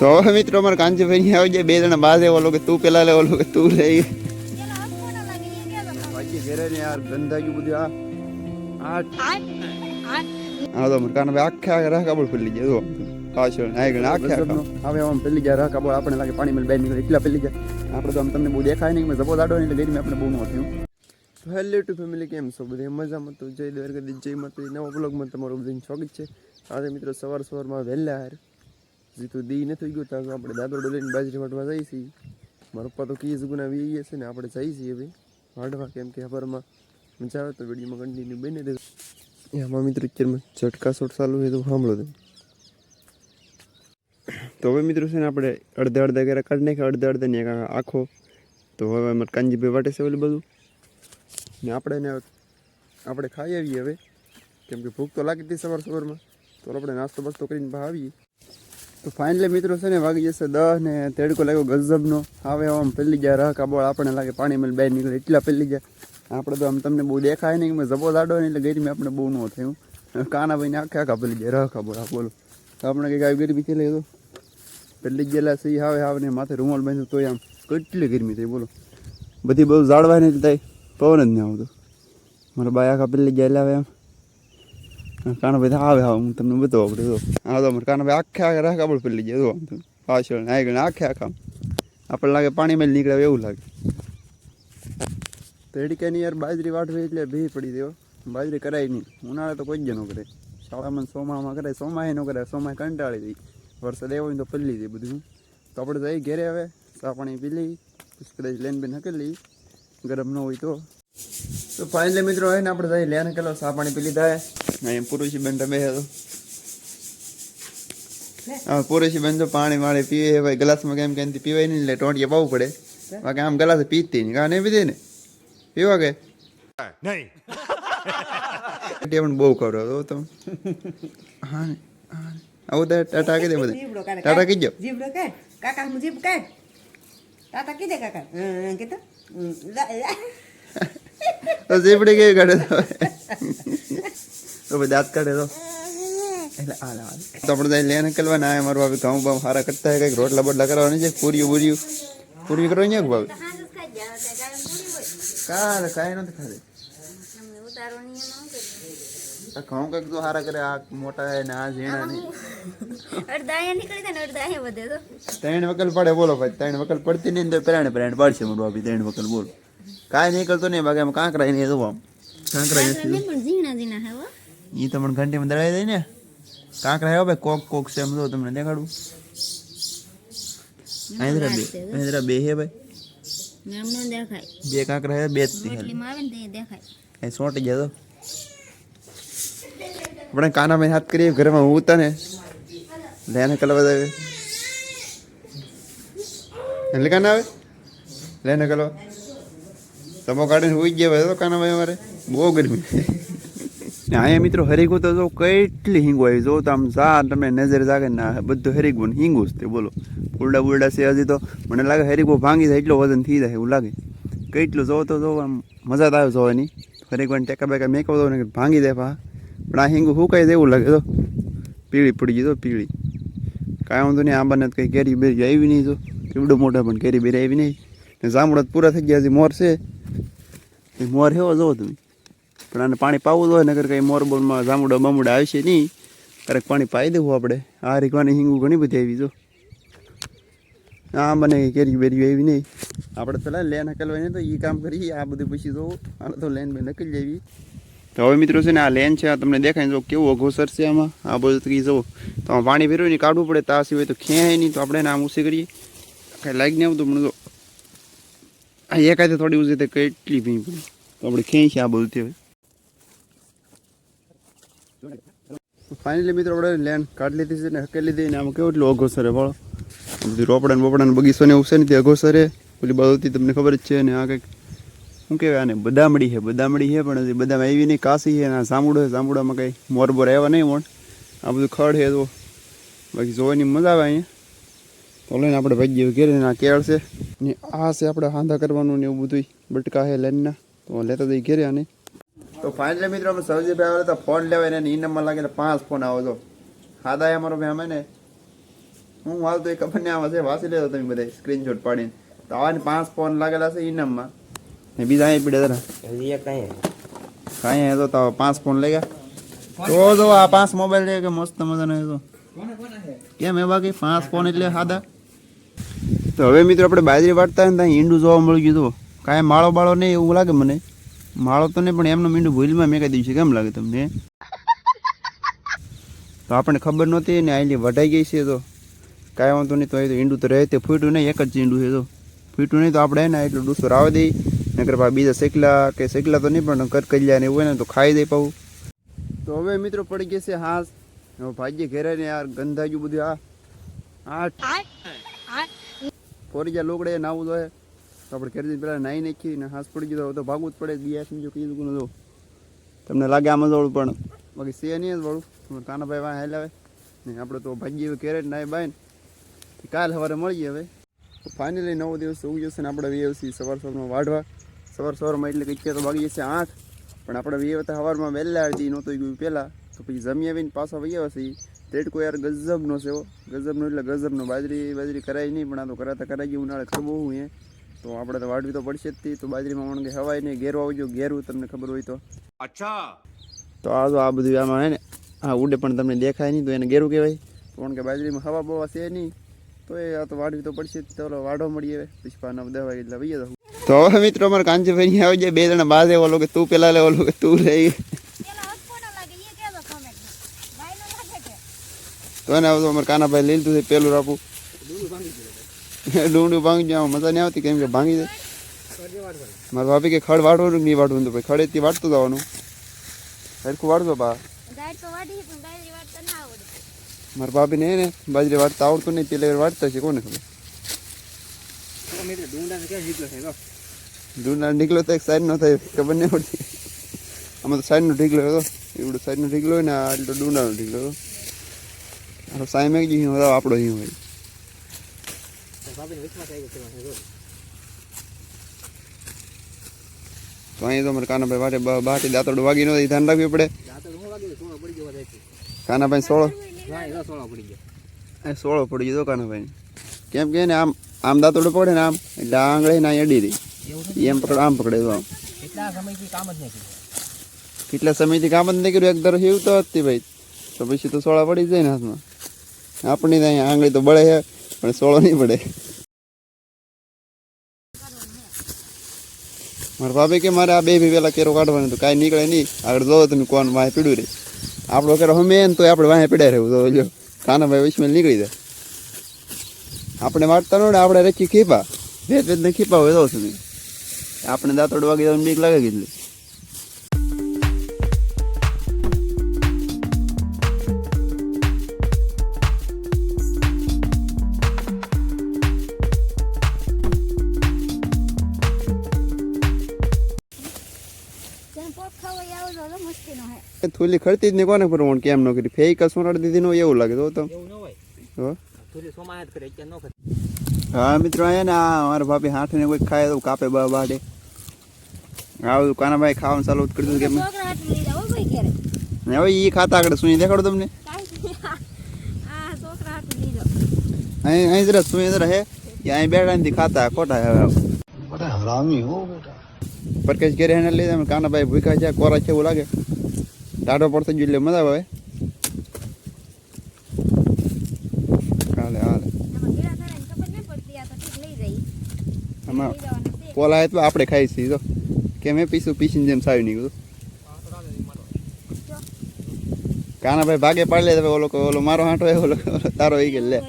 તો હવે મિત્રો અમારે કાંચીભાઈ આવી જાય બે જણા બાદ ઓલો કે તું પેલા લે ઓલો કે તું લે બાકી ઘરે ને યાર ગંધાયું બધું આ આ હા તો મને કાન આખે આખે રાહ કાબળ ફરી જાય જો પાછળ ગણ આખે હવે આમ પેલી જાય રાહ કાબળ આપણે લાગે પાણી મેં બેન નીકળે. એટલા પેલી જાય આપણે તો આમ તમને બહુ દેખાય નહીં મેં જબો દાડો એટલે ગઈ આપણે બહુ નો થયું હેલો ટુ ફેમિલી કેમ છો બધે? મજામાં તો? જય દ્વારકાધીશ જય માતાજી. નવા બ્લોગમાં તમારું બધું સ્વાગત છે. આજે મિત્રો સવાર સવારમાં વહેલા હાર જીતું દી નથી ગયું, ત્યાં આપણે દાદરો લઈને બાજરી વાટવા જઈએ છીએ. મારા પપ્પા તો કીઝ ગુના વી છે ને આપણે જઈએ છીએ ભાઈ વાટવા કેમ કે ખબરમાં મજા આવે તો વિડીયોમાં કન્ટિન્યુ બની દે એમાં મિત્રો પિક્ચરમાં ઝટકા શોટ ચાલુ હોય તો સાંભળો તમે. તો હવે મિત્રો છે ને આપણે અડધા અડધા ઘરે કાઢી નાખ્યા, અડધા અડધા ને આખો. તો હવે અમારે કાંજીભાઈ વાટે છે ઓલું બધું. ને આપણે એને આપણે ખાઈ આવીએ હવે. કેમ કે ભૂખ તો લાગી હતી સવાર સવારમાં. તો આપણે નાસ્તો બાસ્તો કરીને બહાર આવીએ. તો ફાઇનલી મિત્રો છે ને વાગી જશે દહ ને તેડકો લાગ્યો ગજબનો. આવે આમ પેલી જાય રહ કાબોળ આપણને લાગે પાણી મેં બહાર નીકળે. એટલા પેલી જાય આપણે તો આમ તમને બહુ દેખાય નહીં મેં જબો દાડો નહીં, એટલે ગરમી આપણે બહુ ન થયું કાના ભાઈને આખે આખા પેલી જાય રહ કાબોળ આ બોલો. તો આપણે કંઈક આવી ગરમી થઈ તો? પેલી ગયેલા સહી આવે આવે ને માથે રૂમાલ બાંધ્યું તોય આમ કેટલી ગરમી થઈ, બોલો. બધી બહુ જાળવાય નહીં થાય, પવન જ નહીં આવતો. મારા બાય આખા પેલી ગયેલા આવે એમ. કાના ભાઈ આવે આવે હું તમને બતાવું આપણે તો હા તો અમારે કાના ભાઈ આખે આખે રાહ કાબળ પેલી જાય જો પાછળ ને આગળ આખે આખા આપણને લાગે પાણી મેં નીકળે એવું લાગે તો એડિકાની યાર બાજરી વાટવી એટલે ભી પડી દેવો બાજરી કરાય નહીં ઉનાળે તો કોઈ જ ન કરે શાળામાં સોમામાં કરે સોમાય ન કરે સોમાય કંટાળી દઈ વરસાદ એવો તો પલ્લી દે બધું તો આપણે જઈ ઘેરે આવે ચા પાણી પી લઈ કદાચ લેન બેન હકેલી ગરમ ન હોય તો તો ફાઇનલી મિત્રો હોય ને આપણે જઈ લેન કેલો ચા પાણી પી લીધા અહીંયા પુરુષી બેન તમે તો હા પુરુષી બેન તો પાણી વાણી પીવે ભાઈ ગ્લાસમાં કેમ કેમ પીવાય નહીં એટલે ટોંટીએ પાવું પડે બાકી આમ ગ્લાસ પીતી નહીં કાં નહીં પીધી ને પીવા કે નહીં પણ બહુ કરો તો તમે હા ને હા ને. આવું તો ટાટા કહી દે બધે ટાટા કહી દો જીબડો કાઢ કાકા હું જીબ કાઢ તાતા કીધે કાકા કે કીધું હં, લા- લા. તો ઝીપડી કેવી કાઢે તો ભાઈ દાંત કાઢે તો. એટલે હાલ હાલ તો આપણે ત્યાં લેને કરવાના ના મારું ભાભી ઘઉં બાઉં હારા કરતા હોય કંઈક રોટલા બોટલા કરવાની છે પૂરીયું બુરીયું પૂરી કરવાની છે ભાભી કાલે કાંઈ નથી ખાધી. આ ઘઉં કંઈક તો સારા કરે આ મોટા હે ને આ ઝીણા ને. અડધા નીકળી જાય ને અડધા વધે તો ત્રણ વકલ પડે બોલો ભાઈ ત્રણ વકલ પડતી નહીં તો પ્રાણ પ્રાણ પડશે મારું ભાભી ત્રણ વકલ બોલો. કાંઈ નીકળતો નહીં બાકી આમ કાંકરા નહીં તો આમ? કાંકરા ઝીણા ઝીણા હે હો. એ તો મને ઘંટીમાં દળાઈ દે ને. કાંકરા આવ્યો ભાઈ કોક કોક છે એમ તો તમને દેખાડું. હૈદરા બે હૈદરા બે હે ભાઈ. દેખાય. બે કાંકરા હે બે દેખાય. સોટી જાય તો. આપણે કાનામાં હાથ કરીએ ઘરમાં હું ઉતા ને લેને કલવા આવે એટલે કાના આવે? લેને કલવા તમો કાઢીને હોઈ ગયા ભાઈ તો કાના ભાઈ અમારે. બહુ ગરમી. અહીંયા મિત્રો હરીગું તો જો કેટલી હિંગો આવી. જો તો આમ જા તમે નજર જાગે ના બધું હરીગું હિંગું જ તે, બોલો. ઉલડા બુલડા છે હજી તો. મને લાગે હરીગું ભાંગી જાય, એટલો વજન થઈ જાય એવું લાગે. કેટલું જોવો તો જો આમ મજા જ આવે જોવાની હરીગું ટેકા બેકા મેકવો દો ને ભાંગી દે પા. પણ આ હિંગું હુકાઈ જાય એવું લાગે તો પીળી પડી ગઈ તો પીળી. કાંઈ વાંધો નહીં, આંબાને કંઈ કેરી બેરી આવી નહીં તો કેવડો મોટા પણ કેરી બેરી આવી નહીં. ને જામડા પૂરા થઈ ગયા, હજી મોર છે. મોર હેવો જોવો તમે. પણ આને પાણી પાવું હોય નગર કંઈ મોરબોલમાં જામુડા બામુડા આવશે નહીં. ક્યારેક પાણી પાઈ દેવું આપણે. આ રીકવાની હિંગું ઘણી બધી આવી જો. આ મને કેરી બેરી આવી નહીં. આપણે પેલા લેન હકલવાય ને તો એ કામ કરીએ. આ બધું પછી જોવું. આને તો લેન બે નકલી જાવી તો હવે મિત્રો છે ને આ લેન છે, આ તમને દેખાય જો કેવું અઘોસર છે આમાં. આ બધું તો જવો. તો આમાં પાણી ભેરવું ને કાઢવું પડે તા સિવાય તો ખેંચાય નહીં, તો આપણે આમ ઉસી કરીએ. કાંઈ લાગી નહીં આવતું પણ જો આ એકાદે થોડી ઉસી તો કેટલી ભીંગ પડી. તો આપણે છે આ બધું હવે. ફાઇનલી મિત્રો, આપણે લેન્ડ કાઢી લીધી છે ને હકે લીધી ને આમાં કેવું એટલું અઘોસરે ભાળો બધું રોપડા ને બોપડા ને બગીચો ને એવું છે ને તે અઘોસરે. પેલી બાજુથી તમને ખબર જ છે ને આ કંઈક, શું કહેવાય આને, બદામડી છે બદામડી છે, પણ હજી બદામ આવી નહીં, કાશી છે ને આ જાંબુડો છે જાંબુડામાં કંઈ મોર બોર આવ્યા નહીં મોણ આ બધું ખડ છે તો બાકી જોવાની મજા આવે અહીંયા. તો લઈને આપણે ભાગ્ય ઘેરે ને આ કેળ છે. ને આ છે આપણે હાંધા કરવાનું ને એવું બધું બટકા છે લેનના તો લેતા જઈ ઘેરે આને. તો ફાઇનલી મિત્રો અમે સરજીભાઈ આવે તો ફોન લેવાય ને એ નંબર લાગે પાંચ ફોન આવો છો. હાદા અમારો ભાઈ અમે ને હું હાલ તો એ ખબર ને આમાં છે વાંચી લેતો તમે બધા સ્ક્રીનશોટ પાડીને. તો આવાને પાંચ ફોન લાગેલા છે ઇનામમાં ને બીજા અહીં પીડે હજી કાંઈ કાંઈ તો તો પાંચ ફોન લઈ ગયા. તો જો આ પાંચ મોબાઈલ છે કે મસ્ત મજાનો તો. કેમ એ બાકી? પાંચ ફોન એટલે સાદા તો હવે મિત્રો આપણે બાજરી વાટતા હોય ને ત્યાં ઈંડું જોવા મળી ગયું તો કાંઈ માળો બાળો નહીં એવું લાગે મને. માળો તો નહીં પણ એમનું મીંડું ભૂલમાં મેં કહી દીધું છે. કેમ લાગે તમને? તો આપણને ખબર નહોતી ને આઈલી વઢાઈ ગઈ છે તો. કાંઈ વાંધો નહીં તો એ તો ઈંડું તો રહે તે ફૂટ્યું નહીં એક જ ઈંડું છે તો. ફૂટ્યું નહીં તો આપણે એને એટલું ડૂસો રાવા દઈ નકર પા બીજા શેકલા કે શેકલા તો નહીં પણ કરકલિયા ને એવું હોય ને તો ખાઈ દઈ પાવું તો હવે મિત્રો પડી ગયા છે હાસ. હવે ભાગ્ય ઘેરે ને યાર ગંધાયું બધું આ. આ ફોરી જ્યાં લોકડે નાવું હે તો આપણે ઘરે જઈને પહેલાં નાહી નાખી ને હાસ પડી ગયો તો ભાગવું જ પડે દિયા સમજો કીધું કોનું જો તમને લાગે આમાં જોડું પણ. બાકી છે નહીં જ વાળું. કાનાભાઈ વાં હેલાવે ને આપણે તો ભાગીએ કેરેટ નાય બાય ને. કાલ સવારે મળીએ હવે. ફાઇનલી નવો દિવસ ઉગી જશે ને આપણે વીએવસી સવાર સવારમાં વાઢવા. સવાર સવારમાં એટલે કંઈક તો ભાગી જશે આઠ. પણ આપણે વીએ હતા સવારમાં વહેલા હતી નહોતું ગયું પહેલાં. તો પછી જમી આવીને પાછા વહી આવશે રેટકો યાર ગજબનો છે એવો ગજબનો એટલે ગજબનો. બાજરી બાજરી કરાય નહીં પણ આ તો કરાતા કરાઈ ગયું ઉનાળે ખબર હું. એ તો આપણે તો વાડવી તો પડશે જ તી. બાજરીમાં વણગે હવાય નહીં. ઘેરું આવજો. ઘેરું તમને ખબર હોય તો. અચ્છા. તો આ તો આ બધું આમાં હે ને હા ઉડે પણ તમને દેખાય નહીં તો એને ઘેરું કહેવાય. કારણ કે બાજરીમાં હવા બવા છે નહીં તો એ આ તો વાડવી તો પડશે જ. તો વાડો મળીએ પછી પા નવ દસ વાગે એટલે વહીએ તો તો હવે મિત્રો અમારે કાંચીભાઈ આવી જાય બે જણા બાજે ઓલો કે તું પેલા લે ઓલો કે તું રહી કે તો એને હવે તો અમારે કાનાભાઈ લીધું છે પેલું રાખું ડુંડું ભાંગી જાય મજા નહીં આવતી કેમ કે ભાંગી જાય. મારા ભાભી કે ખડ વાળવાનું નહીં વાળવું તો ભાઈ ખડેથી વાળતું જવાનું. સરખું વાડતો બા. મારા ભાભી ને બાજરી વાળતા આવડતું નહીં પેલા વાળતા છે કોને ખબર? ડુંડા તો નીકળ્યો તો એક સાઈડ નો થાય ખબર નહીં પડતી. આમાં તો સાઈડ નો ઢીકલો હતો એવડું સાઈડ નો ઢીકલો હોય ને આ ડુંડાનો ઢીકલો હતો. આ સાઈ મેં કીધું હવે આપણો અહીં હોય. ભાભીને ગયો તો અહીં તો અમારે કાનાભાઈ વાટે બાટી દાંતરડું વાગી ન ધ્યાન રાખવી પડે. પડી કાનાભાઈ સોળો? સોળો પડી ગયો. કાનાભાઈ. કેમ કે આમ આમ દાંતરડું પકડે ને આમ એટલે આ આંગળી ના અડી રહી. એમ પકડ આમ પકડે તો આમ. કેટલા સમયથી કામ જ નહીં કર્યું? એક દર એવું તો હતી ભાઈ. તો પછી તો સોળા પડી જાય ને હાથમાં. આપણી ત્યાં અહીંયા આંગળી તો બળે છે પણ સોળો નહીં પડે. મારા ભાભી કે મારે આ બે ભી પેલા કેરો કાઢવાનું તો કાંઈ નીકળે નહીં. આગળ જોવો તમે કોણ વાંહે પીડ્યું રે. આપણો કેરો હમે ને તો આપણે વાંહે પીડ્યા રહેવું. તો જો, કાનાભાઈ વિશ્વમાં નીકળી જાય. આપણે વાંચતા નોડે આપણે રચી ખીપા. બે બે ને ખીપા હોય તો તમે આપણે દાંતોડ વાગી બીક લાગે કેટલી. હે થોલી ખડતી જ નહીં કોને પરવણ કેમ ન કરી? ફેક સોનાડી દીધી નો એવું લાગે તો તમ એવું ન હોય? હો? હા મિત્રો અહીંયા ને આ અમારા ભાભી હાથે ને કોઈ ખાય તો કાપે બા બાડે. આવું કાનાભાઈ ખાવાનું ચાલુ કરી દીધું કેમ છોકરા હાટું લઈ જાઓ ભાઈ ઘરે ને હવે ઈ ખાતા આગળ સુઈ દેખાડો તમને. અહીં અહીં જરા સુઈ જરા હે. એ અહીં બેઠા નથી ખાતા ખોટા હવે પરકેશ ઘેરે એને લઈ જાય કાનાભાઈ ભૂખા છે કોરા છે એવું લાગે. ટાઢો પડતો જ એટલે મજા આવે હાલે હાલે આમાં જવાના એટલે આપણે ખાઈ છીએ તો કેમ એ પીસું પીસીને જેમ સાવી નીકળું કાનાભાઈ ભાગે પાડી લે ઓલો ઓલો મારો હાંટો ઓલો ઓલો તારો એ કે લે લે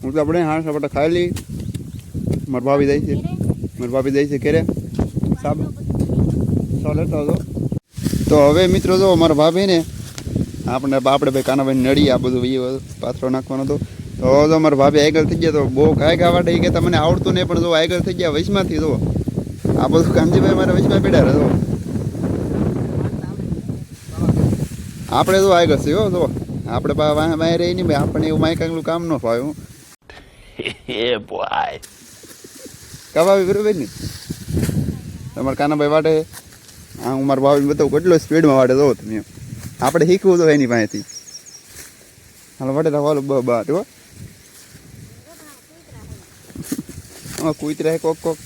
હું તો આપણે હાણ સપાટા ખાઈ લઈ મારા ભાભી જાય છે મારા ભાભી જાય છે ઘરે સાબ. લેતો હતો તો હવે મિત્રો જો અમારા ભાભી ને આપણે આપણે ભાઈ કાનાભાઈ નડી આ બધું એ પાથરો નાખવાનો હતો તો હવે તો મારા ભાભી આગળ થઈ ગયા તો બહુ ગાય ગાવા એ કે તમને આવડતું નહીં પણ જો આગળ થઈ ગયા વૈશમાંથી જો. આ બધું કાનજીભાઈ મારા વૈશમાં પીડા રહે જો. આપણે તો આગળ છે હો જો. આપણે વાહ રહી નહીં ભાઈ. આપણને એવું માય કાંગલું કામ ન ફાવે ભાઈ. કવાવી બરોબર ને? તમારા કાનાભાઈ વાટે હા હું મારા ભાભી બતાવું, કેટલો સ્પીડમાં વાટે જો તમે આપણે શીખવું તો એની પાસેથી. હાલ, વાટે હાલો, બ બાર હો. હા કૂતરા રહે કોક કોક.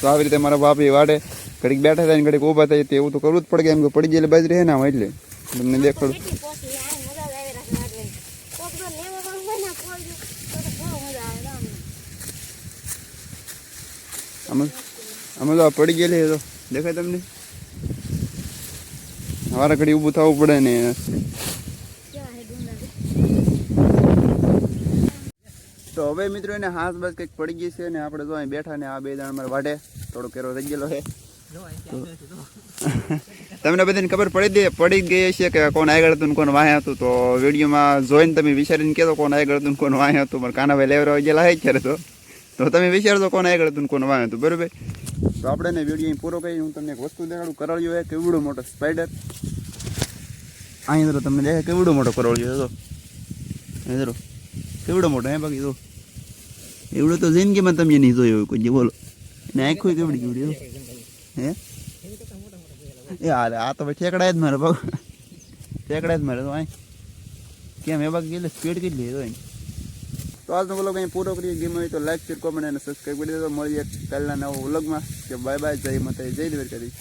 તો આવી રીતે મારા ભાભી વાડે ઘડીક બેઠા થાય ઘડીક ઊભા થાય તેવું તો કરવું જ પડે કેમ કે પડી ગયેલી બાજરી રહે ને આમાં એટલે. તમને દેખાડું કેટલી પોસી આ મજા જ આવી રાખે આટલે. કોક તો લેવા વાળું હોય ને કોઈ તો તો બહુ મજા આવે આમ. આમાં આમાં તો આ પડી ગયેલી તો દેખાય તમને? વારા ઘડી ઊભું થવું પડે ને. તો હવે મિત્રો એને હાથ બસ કંઈક પડી ગઈ છે ને આપણે જો અહીં બેઠા ને આ બે દાણ મારે વાટે થોડો કેરો થઈ ગયેલો છે. તું. તમને બધાને ખબર પડી દે પડી ગઈ છે કે કોણ આગળ હતું કોણ વાંચ્યા હતું. તો વિડીયોમાં જોઈને તમે વિચારીને કહેતો કોણ આગળ હતું કોણ વાંચ્યા હતું. પણ કાનાભાઈ લેવરાવી ગયેલા હે ક્યારે તો. તો તમે વિચારજો કોણ આગળ હતું કોને વાહે હતું, બરાબર? તો આપણે એને વીડિયો અહીં પૂરો કરી હું તમને એક વસ્તુ દેખાડું, કરાળ્યો હોય કેવડો મોટો સ્પાઈડર અહીં જરો તમને દેખાય, કેવડો મોટો કરાળ્યો તો અહીં જરો કેવડો મોટો, હે, બાકી તો એવડો તો જિંદગીમાં તમે નહીં જોયો હોય કોઈ બોલો. ને આંખો કેવડી કેવડી હો. એ હાલે આ તો ભાઈ ઠેકડા જ મારે ભાવ ઠેકડા જ મારે, તો અહીં. કેમ, એ બાકી સ્પીડ કેટલી હતો અહીં? તો આજનો વ્લોગ અહીં પૂરો કરીએ. ગેમ હોય તો લાઈક શેર કોમેન્ટ અને સબસ્ક્રાઈબ કરી દેજો. મળીએ કાલના નવા વ્લોગમાં કે બાય બાય જય માતા જય દ્વારકાધીશ.